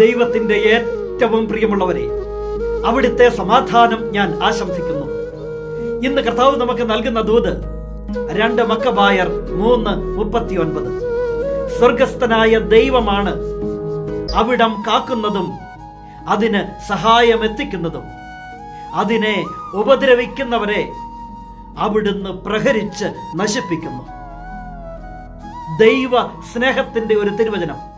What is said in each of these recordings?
ദൈവത്തിന്റെ ഏറ്റവും പ്രിയമുള്ളവരെ അവിടുത്തെ സമാധാനം ഞാൻ ആശംസിക്കുന്നു. ഇന്ന് കർത്താവ് നമുക്ക് നൽകുന്ന ദൂത് രണ്ട് മക്കബായർ മൂന്ന് മുപ്പത്തി ഒൻപത് സ്വർഗസ്ഥനായ ദൈവമാണ് അവിടം കാക്കുന്നതും അതിന് സഹായം എത്തിക്കുന്നതും അതിനെ ഉപദ്രവിക്കുന്നവരെ അവിടുന്ന് പ്രഹരിച്ച് നശിപ്പിക്കുന്നു. ദൈവ സ്നേഹത്തിന്റെ ഒരു തിരുവചനം.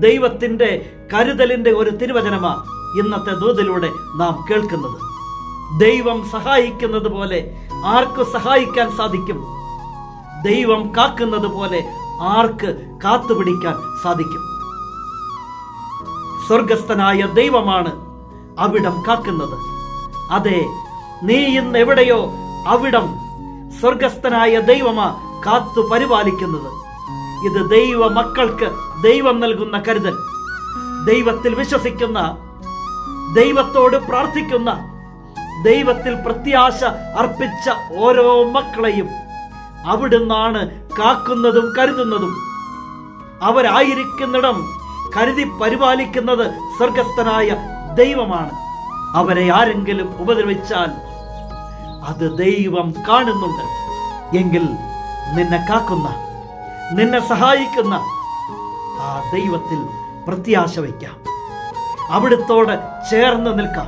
ദൈവത്തിന്റെ കരുതലിന്റെ ഒരു തിരുവചനമാണ് ഇന്നത്തെ ദൂതിലൂടെ നാം കേൾക്കുന്നത്. ദൈവം സഹായിക്കുന്നത് പോലെ ആർക്ക് സഹായിക്കാൻ സാധിക്കും? ദൈവം കാക്കുന്നത് പോലെ ആർക്ക് കാത്തുപിടിക്കാൻ സാധിക്കും? സ്വർഗസ്ഥനായ ദൈവമാണ് അവിടം കാക്കുന്നത്. അതെ നീ ഇന്ന് എവിടെയോ അവിടം സ്വർഗസ്ഥനായ ദൈവമാ കാത്തു പരിപാലിക്കുന്നത്. ഇത് ദൈവ മക്കൾക്ക് ദൈവം നൽകുന്ന കരുതൽ. ദൈവത്തിൽ വിശ്വസിക്കുന്ന ദൈവത്തോട് പ്രാർത്ഥിക്കുന്ന ദൈവത്തിൽ പ്രത്യാശ അർപ്പിച്ച ഓരോ മക്കളെയും അവിടുന്നാണ് കാക്കുന്നതും കരുതുന്നതും. അവരായിരിക്കുന്നിടം കരുതി പരിപാലിക്കുന്നത് സ്വർഗസ്ഥനായ ദൈവമാണ്. അവരെ ആരെങ്കിലും ഉപദ്രവിച്ചാൽ അത് ദൈവം കാണുന്നുണ്ട്. എങ്കിൽ നിന്നെ കാക്കുന്ന നിന്നെ സഹായിക്കുന്ന ആ ദൈവത്തിൽ പ്രത്യാശ വയ്ക്കാം. അവിടുത്തോട് ചേർന്ന് നിൽക്കാം.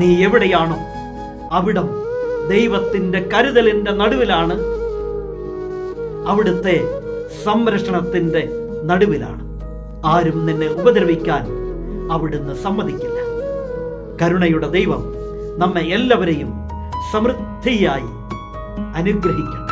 നീ എവിടെയാണോ അവിടം ദൈവത്തിന്റെ കരുതലിന്റെ നടുവിലാണ്. അവിടുത്തെ സംരക്ഷണത്തിന്റെ നടുവിലാണ്. ആരും നിന്നെ ഉപദ്രവിക്കാൻ അവിടുന്ന് സമ്മതിക്കില്ല. കരുണയുടെ ദൈവം നമ്മെ എല്ലാവരെയും സമൃദ്ധിയായി അനുഗ്രഹിക്കട്ടെ.